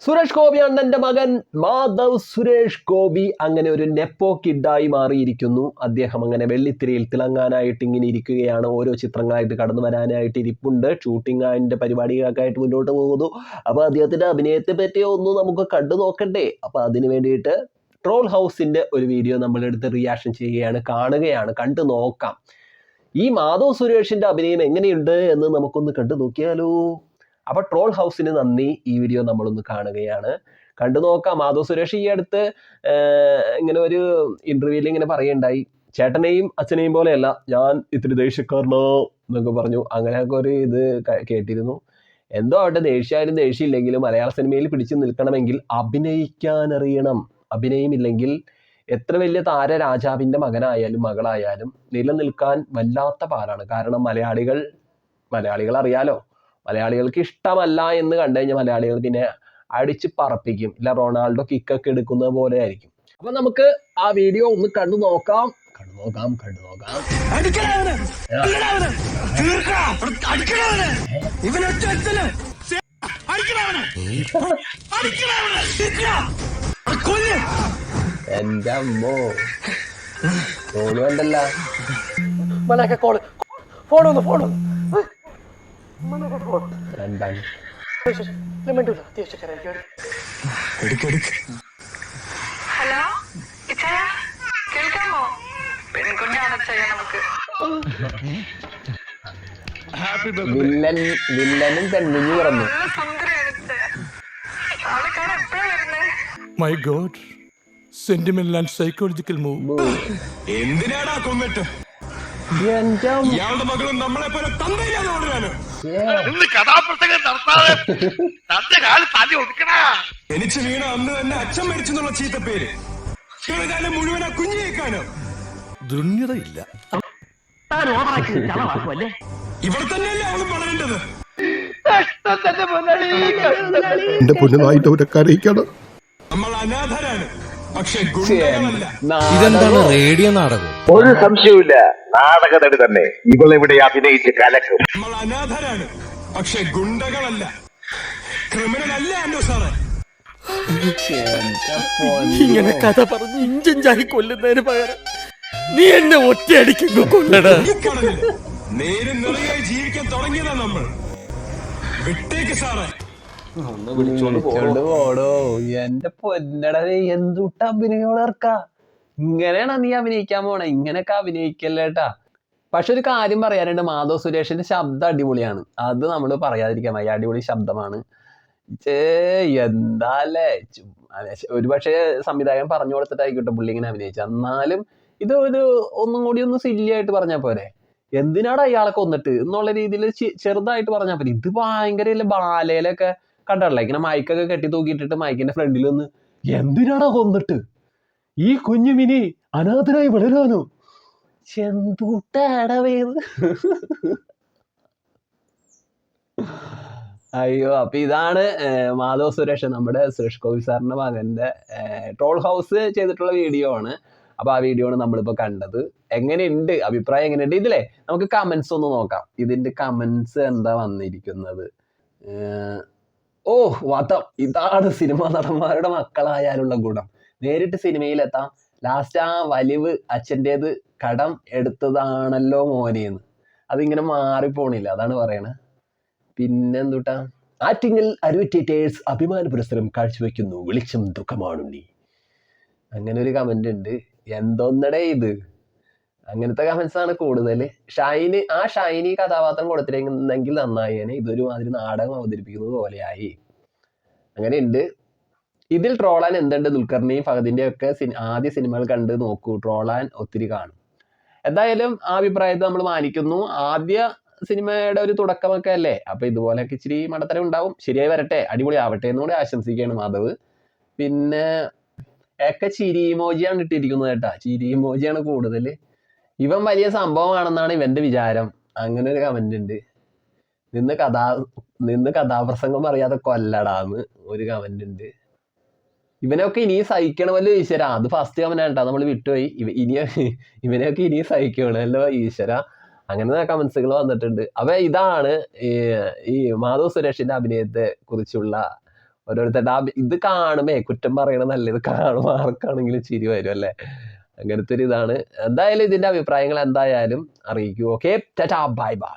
സുരേഷ് ഗോപി അണ്ണന്റെ മകൻ. മാധവ് സുരേഷ് ഗോപി അങ്ങനെ ഒരു നെപ്പോ കിഡായി മാറിയിരിക്കുന്നു. അദ്ദേഹം അങ്ങനെ വെള്ളിത്തിരയിൽ തിളങ്ങാനായിട്ട് ഇങ്ങനെ ഇരിക്കുകയാണ്. ഓരോ ചിത്രങ്ങളായിട്ട് കടന്നു വരാനായിട്ട് ഇരിപ്പുണ്ട്. ഷൂട്ടിംഗ് അതിന്റെ പരിപാടികളൊക്കെ ആയിട്ട് മുന്നോട്ട് പോകുന്നു. അപ്പോൾ അദ്ദേഹത്തിന്റെ അഭിനയത്തെ പറ്റി ഒന്ന് നമുക്ക് കണ്ടു നോക്കണ്ടേ. അപ്പോൾ അതിന് വേണ്ടിയിട്ട് ട്രോൾ ഹൗസിന്റെ ഒരു വീഡിയോ നമ്മളെടുത്ത് റിയാക്ഷൻ ചെയ്യുകയാണ് കാണുകയാണ്. കണ്ടു നോക്കാം. ഈ മാധവ് സുരേഷിന്റെ അഭിനയം എങ്ങനെയുണ്ട് എന്ന് നമുക്കൊന്ന് കണ്ടു നോക്കിയാലോ? അപ്പൊ ട്രോൾ ഹൗസിന് നന്ദി. ഈ വീഡിയോ നമ്മളൊന്ന് കാണുകയാണ്. കണ്ടു നോക്കാം. മാധവ് സുരേഷ് ഈ അടുത്ത് ഇങ്ങനെ ഒരു ഇന്റർവ്യൂവിൽ ഇങ്ങനെ പറയുണ്ടായി ചേട്ടനെയും അച്ഛനെയും പോലെയല്ല ഞാൻ ഇത്തിരി ദേഷ്യക്കാരനോ എന്നൊക്കെ പറഞ്ഞു. അങ്ങനെയൊക്കെ ഒരു ഇത് കേട്ടിരുന്നു. എന്തോ ആവട്ടെ ദേഷ്യമായാലും ദേഷ്യമില്ലെങ്കിലും മലയാള സിനിമയിൽ പിടിച്ചു നിൽക്കണമെങ്കിൽ അഭിനയിക്കാൻ അറിയണം അഭിനയമില്ലെങ്കിൽ എത്ര വലിയ താര രാജാവിന്റെ മകനായാലും മകളായാലും നിലനിൽക്കാൻ വല്ലാത്ത പാലാണ് കാരണം മലയാളികൾ മലയാളികൾ അറിയാലോ. മലയാളികൾക്ക് ഇഷ്ടമല്ല എന്ന് കണ്ടു കഴിഞ്ഞാൽ മലയാളികൾ പിന്നെ അടിച്ച് പറപ്പിക്കും. ഇല്ല റൊണാൾഡോ കിക്കൊക്കെ എടുക്കുന്നത് പോലെ ആയിരിക്കും. അപ്പൊ നമുക്ക് ആ വീഡിയോ ഒന്ന് കണ്ടു നോക്കാം. കണ്ടു നോക്കാം കണ്ടു നോക്കാം. എന്റെ അമ്മോ. കോൾ ഫോൺ ഒന്ന് ഫോൺ വന്നു. ഹലോ? കേൾക്കാമോ? പെൺകുഞ്ഞാണ് ഇച്ചയ നമുക്ക്. വില്ലൻ വില്ലനും പെൺകുഞ്ഞു പറഞ്ഞു my god sentimental and psychological move എന്തിനാടാ കൊന്നിട്ട്? എന്റെ മകളും നമ്മളെ പോലെ തന്തയില്ലാതെ ഏ. ഇന്ന് കഥാപ്രസംഗം നടത്താതെ തന്റെ കാൽ തല്ലി ഒതുക്കണ. ജനിച്ചു വീണ അന്ന് തന്നെ അച്ഛൻ മരിച്ചെന്നുള്ള ചീത്ത പേര്. കാലം മുഴുവൻ ആ കുഞ്ഞു കേൾക്കാനോ ദുണ്യതയില്ല ഇവിടെ തന്നെയല്ലേ അവളും വളരേണ്ടത്? എന്റെ പൊന്നുനായിട്ട് അവരെ കരയിക്കണം നമ്മൾ അനാഥരാണ്. പക്ഷെ ഇതെന്താണ് റേഡിയോ നാടകം? ഒരു സംശയവുമില്ല. നാടക നടി തന്നെ. ഇവളെവിടെ അഭിനയിച്ച് കലക്കും. നമ്മൾ അനാഥരാണ്. പക്ഷെ ഗുണ്ടകളല്ല. ക്രിമിനൽ അല്ല ആൻഡോ സാറേ. ഇങ്ങനെ കഥ പറഞ്ഞ് ഇഞ്ചഞ്ചായി കൊല്ലുന്നതിന് പകരം നീ എന്നെ ഒറ്റയടിക്കുന്നു കൊല്ലട. നേരും നിറയായി ജീവിക്കാൻ തുടങ്ങിയതാ നമ്മൾ. വിട്ടേക്ക് സാറേ. എന്റെ ഇങ്ങനെയാണ് നീ അഭിനയിക്കാൻ പോണേ. ഇങ്ങനെയൊക്കെ അഭിനയിക്കല്ലേട്ടാ പക്ഷെ ഒരു കാര്യം പറയാനുണ്ട്. മാധവ് സുരേഷിന്റെ ശബ്ദം അടിപൊളിയാണ്. അത് നമ്മൾ പറയാതിരിക്കാൻ വയ്യ. അടിപൊളി ശബ്ദമാണ്. ചേ എന്താല്ലേ? ഒരു പക്ഷേ സംവിധായകൻ പറഞ്ഞു കൊടുത്തിട്ടായിക്കോട്ടെ പുള്ളി ഇങ്ങനെ അഭിനയിച്ചു എന്നാലും ഇത് ഒരു ഒന്നും കൂടി ഒന്ന് സില്ലി ആയിട്ട് പറഞ്ഞാൽ പോരെ. എന്തിനാടാ ഇയാളെ കൊന്നിട്ട് എന്നുള്ള രീതിയിൽ ചെറുതായിട്ട് പറഞ്ഞാൽ പോരെ. ഇത് ഭയങ്കര ബാലയിലൊക്കെ കണ്ടല്ലേ ഇങ്ങനെ മൈക്കൊക്കെ കെട്ടി തൂക്കിയിട്ടിട്ട് മൈക്കിന്റെ ഫ്രണ്ടിൽ നിന്ന് എന്തിനാടാ കൊന്നിട്ട്? ഈ കുഞ്ഞു മിനി അനാഥനായി വളരാനോ? ചെന്തൂട്ടാടവേത് അയ്യോ അപ്പൊ ഇതാണ് മാധവ് സുരേഷ് നമ്മുടെ സുരേഷ് ഗോപി സാറിന്റെ മകന്റെ ട്രോൾ ഹൗസ് ചെയ്തിട്ടുള്ള വീഡിയോ ആണ്. അപ്പൊ ആ വീഡിയോ ആണ് നമ്മളിപ്പോ കണ്ടത്. എങ്ങനെയുണ്ട്? അഭിപ്രായം എങ്ങനെയുണ്ട്? ഇതിലെ നമുക്ക് കമന്റ്സ് ഒന്ന് നോക്കാം. ഇതിന്റെ കമന്റ്സ് എന്താ വന്നിരിക്കുന്നത്? വധം. ഇതാണ് സിനിമാ നടന്മാരുടെ മക്കളായാലുള്ള ഗുണം. നേരിട്ട് സിനിമയിലെത്താം ലാസ്റ്റ് ആ വലിവ് അച്ഛന്റെത് കടം എടുത്തതാണല്ലോ മോനെന്ന്. അതിങ്ങനെ മാറിപ്പോണില്ല അതാണ് പറയണത് പിന്നെന്തുട്ടാ? ആറ്റിങ്ങൽ അരുവിറ്റേറ്റേഴ്സ് അഭിമാന പുരസ്സരം കാഴ്ചവെക്കുന്നു. വെളിച്ചം ദുഃഖമാണുണ്ണി അങ്ങനെ ഒരു കമന്റ് ഉണ്ട്. എന്തോന്നടേ ഇത്? അങ്ങനത്തെ കമന്റ്സ് ആണ് കൂടുതൽ. ഷൈന് ആ ഷൈനി കഥാപാത്രം കൊടുത്തിരുന്നെങ്കിൽ നന്നായേനെ. ഇതൊരു മാതിരി നാടകം അവതരിപ്പിക്കുന്നത് പോലെയായി. അങ്ങനെയുണ്ട്. ഇതിൽ ട്രോളാൻ എന്തുണ്ട് ദുൽഖറിനെയും ഫഹദിന്റെയും ഒക്കെ ആദ്യ സിനിമകൾ കണ്ട് നോക്കൂ. ട്രോളാൻ ഒത്തിരി കാണും. എന്തായാലും ആ അഭിപ്രായത്തെ നമ്മൾ മാനിക്കുന്നു. ആദ്യ സിനിമയുടെ ഒരു തുടക്കമൊക്കെ അല്ലേ? അപ്പൊ ഇതുപോലെയൊക്കെ ഇച്ചിരി മടത്തരം ഉണ്ടാവും. ശരിയായി വരട്ടെ. അടിപൊളി ആവട്ടെ എന്നുകൂടി ആശംസിക്കുകയാണ് മാധവ്. പിന്നെ ഒക്കെ ചിരി ഇമോജിയാണ് ഇട്ടിരിക്കുന്നത് കേട്ടാ. ചിരി ഇമോജിയാണ് കൂടുതൽ ഇവൻ വലിയ സംഭവമാണെന്നാണ് ഇവന്റെ വിചാരം. അങ്ങനെ ഒരു കമന്റ് ഉണ്ട്. നിന്ന് കഥാ നിന്ന് കഥാപ്രസംഗം അറിയാതെ കൊല്ലടാന്ന് ഒരു കമന്റ് ഉണ്ട്. ഇവനൊക്കെ ഇനി സഹിക്കണമല്ലോ ഈശ്വര. അത് ഫസ്റ്റ് കമന്റ് ആണ്ട്ടാ. നമ്മൾ വിട്ടുപോയി. ഇനി ഇവനെയൊക്കെ ഇനി സഹിക്കണമല്ലോ ഈശ്വര. അങ്ങനെ കമന്റ്സുകൾ വന്നിട്ടുണ്ട്. അപ്പൊ ഇതാണ് ഈ മാധവ് സുരേഷിന്റെ അഭിനയത്തെ കുറിച്ചുള്ള ഓരോരുത്തരുടെ ഇത് കാണുമേ. കുറ്റം പറയണ നല്ല ഇത് കാണുമ്പോൾ ആർക്കാണെങ്കിലും ചിരി വരും അല്ലേ? അങ്ങനത്തെ ഒരു ഇതാണ്. എന്തായാലും ഇതിന്റെ അഭിപ്രായങ്ങൾ എന്തായാലും അറിയിക്കൂ. Okay bye bye